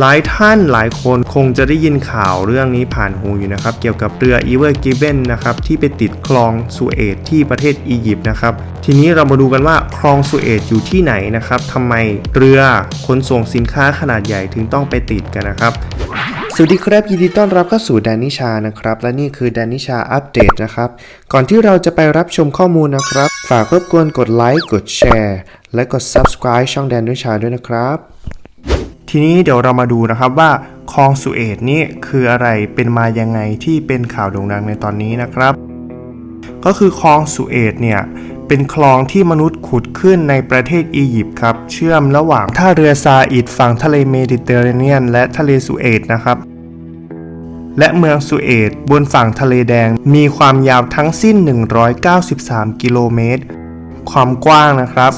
หลายท่านหลายคนคงจะได้ยินข่าวเรื่องนี้ผ่านหูอยู่นะครับ เกี่ยวกับเรือ e v e r Given นะครับที่ไปติดคลองสุเอตที่ประเทศอียิปต์นะครับ ทีนี้เรามาดูกันว่าคลองสุเอตอยู่ที่ไหนนะครับทำไมเรือขนส่งสินค้าขนาดใหญ่ถึงต้องไปติดกันนะครับสวัสดีครับยินดีต้อนรับเข้าสู่แดนนิชานะครับ และนี่คือแดนนิชาอัปเดตนะครับ ก่อนที่เราจะไปรับชมข้อมูลนะครับ ฝากรบกวนกดไลค์กดแชร์และกด subscribe ช่องแดนนิชาด้วยนะครับ ทีนี้เดี๋ยวเรามาดูนะครับว่าคลองสุเอตนี่คืออะไรเป็นมายังไงที่เป็นข่าวโด่งดังในตอนนี้นะครับ ก็คือคลองสุเอตเนี่ยเป็นคลองที่มนุษย์ขุดขึ้นในประเทศอียิปต์ครับ เชื่อมระหว่างท่าเรือซาอิดฝั่งทะเลเมดิเตอร์เรเนียน และทะเลสุเอตนะครับ และเมืองสุเอตบนฝั่งทะเลแดงมีความยาวทั้งสิ้น 193 กิโลเมตร ความกว้างนะครับ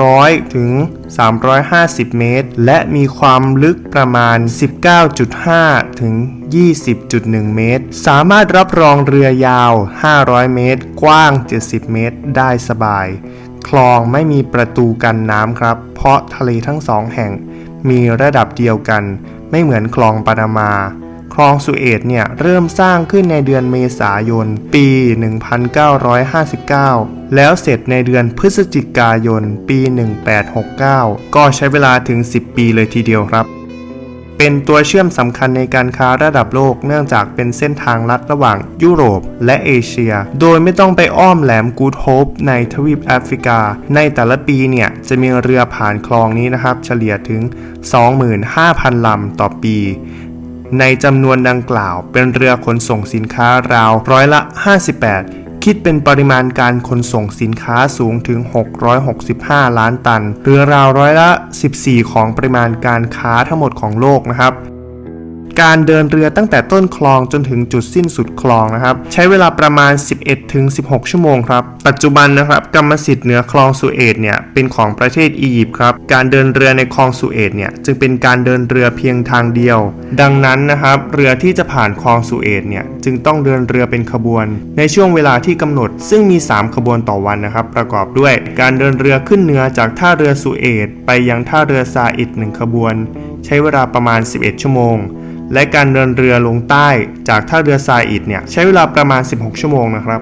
300 ถึง 350 เมตร และมีความลึกประมาณ 19.5 ถึง 20.1 เมตร สามารถรับรองเรือยาว 500 เมตร กว้าง 70 เมตร ได้สบาย คลองไม่มีประตูกันน้ำครับ เพราะทะเลทั้งสองแห่ง มีระดับเดียวกัน ไม่เหมือนคลองปานามาคลองสุเอตเนี่ย เริ่มสร้างขึ้นในเดือนเมษายน ปี 1959 แล้วเสร็จในเดือนพฤศจิกายนปี 1869 ก็ใช้เวลาถึง 10 ปีเลยทีเดียวครับ เป็นตัวเชื่อมสำคัญในการค้าระดับโลกเนื่องจากเป็นเส้นทางลัดระหว่างยุโรปและเอเชีย โดยไม่ต้องไปอ้อมแหลมกูดโฮปในทวีปแอฟริกา ในแต่ละปีเนี่ยจะมีเรือผ่านคลองนี้นะครับ เฉลี่ยถึง 25,000 ลำต่อปีในจำนวนดังกล่าวเป็นเรือขนส่งสินค้าราวร้อยละ 58 คิดเป็นปริมาณการขนส่งสินค้าสูงถึง 665 ล้านตัน หรือราวร้อยละ 14 ของปริมาณการค้าทั้งหมดของโลกนะครับ การเดินเรือตั้งแต่ต้นคลองจนถึงจุดสิ้นสุดคลองนะครับ ใช้เวลาประมาณ 11 ถึง 16 ชั่วโมงครับ ปัจจุบันนะครับกรรมสิทธิ์เหนือคลองสุเอตเนี่ยเป็นของประเทศอียิปต์ครับ การเดินเรือในคลองสุเอตเนี่ยจึงเป็นการเดินเรือเพียงทางเดียว ดังนั้นนะครับเรือที่จะผ่านคลองสุเอตเนี่ยจึงต้องเดินเรือเป็นขบวน ในช่วงเวลาที่กำหนด ซึ่งมี 3 ขบวนต่อวันนะครับ ประกอบด้วย การเดินเรือขึ้นเหนือจากท่าเรือสุเอตไปยังท่าเรือซาอิดหนึ่งขบวน ใช้เวลาประมาณ 11 ชั่วโมง และการเดินเรือลงใต้จากท่าเรือทรายอิดเนี่ยใช้เวลาประมาณ 16 ชั่วโมงนะครับ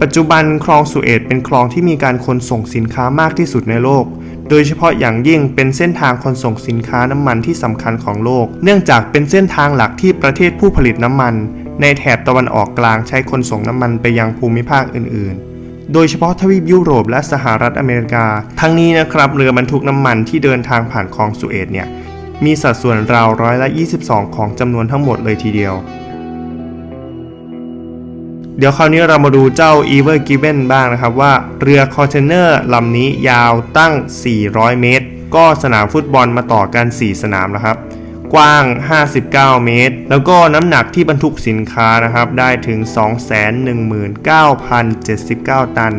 ปัจจุบันคลองสุเอตเป็นคลองที่มีการขนส่งสินค้ามากที่สุดในโลก โดยเฉพาะอย่างยิ่งเป็นเส้นทางขนส่งสินค้าน้ำมันที่สำคัญของโลก เนื่องจากเป็นเส้นทางหลักที่ประเทศผู้ผลิตน้ำมัน ในแถบตะวันออกกลางใช้ขนส่งน้ำมันไปยังภูมิภาคอื่นๆโดยเฉพาะทวีปยุโรปและสหรัฐอเมริกา ทั้งนี้นะครับเรือบรรทุกน้ำมันที่เดินทางผ่านคลองสุเอตเนี่ย มีสัดส่วนราวร้อยละ 22 ของจำนวนทั้งหมดเลยทีเดียว เดี๋ยวคราวนี้เรามาดูเจ้า e v e r Given บ้างนะครับว่าเรือคอนเทนเนอร์ลำนี้ยาวตั้ง 400 เมตร ก็สนามฟุตบอลมาต่อกัน 4 สนามนะครับ กว้าง 59 เมตร แล้วก็น้ำหนักที่บรรทุกสินค้านะครับ ได้ถึง 219,079 ตัน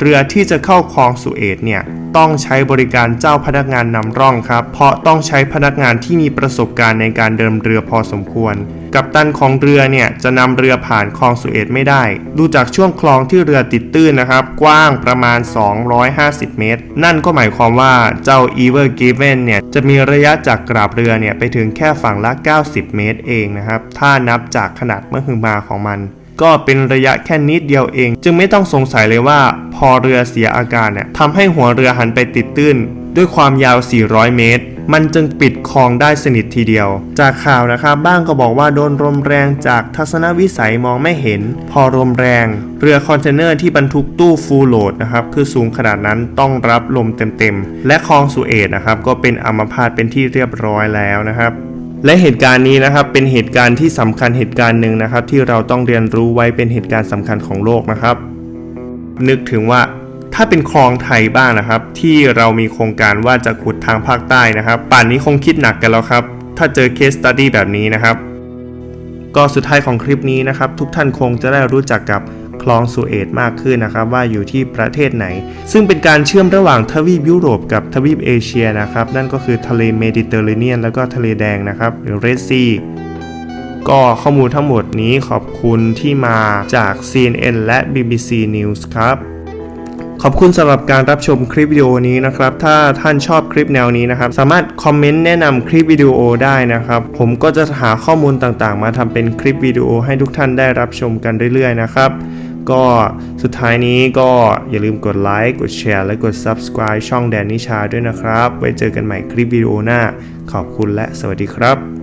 เรือที่จะเข้าคลองสุเอตเนี่ยต้องใช้บริการเจ้าพนักงานนำร่องครับ เพราะต้องใช้พนักงานที่มีประสบการณ์ในการเดินเรือพอสมควร กัปตันของเรือเนี่ยจะนำเรือผ่านคลองสุเอตไม่ได้ ดูจากช่วงคลองที่เรือติดตื้นนะครับ กว้างประมาณ 250 เมตร นั่นก็หมายความว่าเจ้า e v e r Given เนี่ยจะมีระยะจากกราบเรือเนี่ยไปถึงแค่ฝั่งละ 90 เมตรเองนะครับ ถ้านับจากขนาดมหึมาของมัน ก็เป็นระยะแค่นิดเดียวเอง จึงไม่ต้องสงสัยเลยว่า พอเรือเสียอาการเนี่ยทำให้หัวเรือหันไปติดตื้น ด้วยความยาว 400 เมตร มันจึงปิดคลองได้สนิททีเดียว จากข่าวนะครับบ้างก็บอกว่าโดนลมแรงจากทัศนวิสัยมองไม่เห็น พอลมแรง เรือคอนเทนเนอร์ที่บรรทุกตู้ฟูลโหลดนะครับคือสูงขนาดนั้นต้องรับลมเต็มๆและคลองสุเอตนะครับก็เป็นอัมพาตเป็นที่เรียบร้อยแล้วนะครับ และเหตุการณ์นี้นะครับเป็นเหตุการณ์ที่สำคัญเหตุการณ์หนึ่งนะครับ ที่เราต้องเรียนรู้ไว้เป็นเหตุการณ์สำคัญของโลกนะครับ นึกถึงว่าถ้าเป็นคลองไทยบ้างนะครับ ที่เรามีโครงการว่าจะขุดทางภาคใต้นะครับ ป่านนี้คงคิดหนักกันแล้วครับ ถ้าเจอเคสตัดดี้แบบนี้นะครับ ก็สุดท้ายของคลิปนี้นะครับ ทุกท่านคงจะได้รู้จักกับ คลองสุเอตมากขึ้นนะครับว่าอยู่ที่ประเทศไหน ซึ่งเป็นการเชื่อมระหว่างทวีปยุโรปกับทวีปเอเชียนะครับนั่นก็คือทะเลเมดิเตอร์เรเนียน แล้วก็ทะเลแดงนะครับหรือเรดซีก็ข้อมูลทั้งหมดนี้ขอบคุณที่มาจาก CNN และ BBC News ครับขอบคุณสำหรับการรับชมคลิปวิดีโอนี้นะครับ ถ้าท่านชอบคลิปแนวนี้นะครับ สามารถคอมเมนต์แนะนำคลิปวิดีโอได้นะครับ ผมก็จะหาข้อมูลต่างๆ มาทำเป็นคลิปวิดีโอให้ทุกท่านได้รับชมกันเรื่อยๆนะครับ ก็สุดท้ายนี้ก็อย่าลืมกดไลค์กดแชร์และกด Subscribe ช่องแดนนิชาด้วยนะครับ ไว้เจอกันใหม่คลิปวิดีโอหน้า ขอบคุณและสวัสดีครับ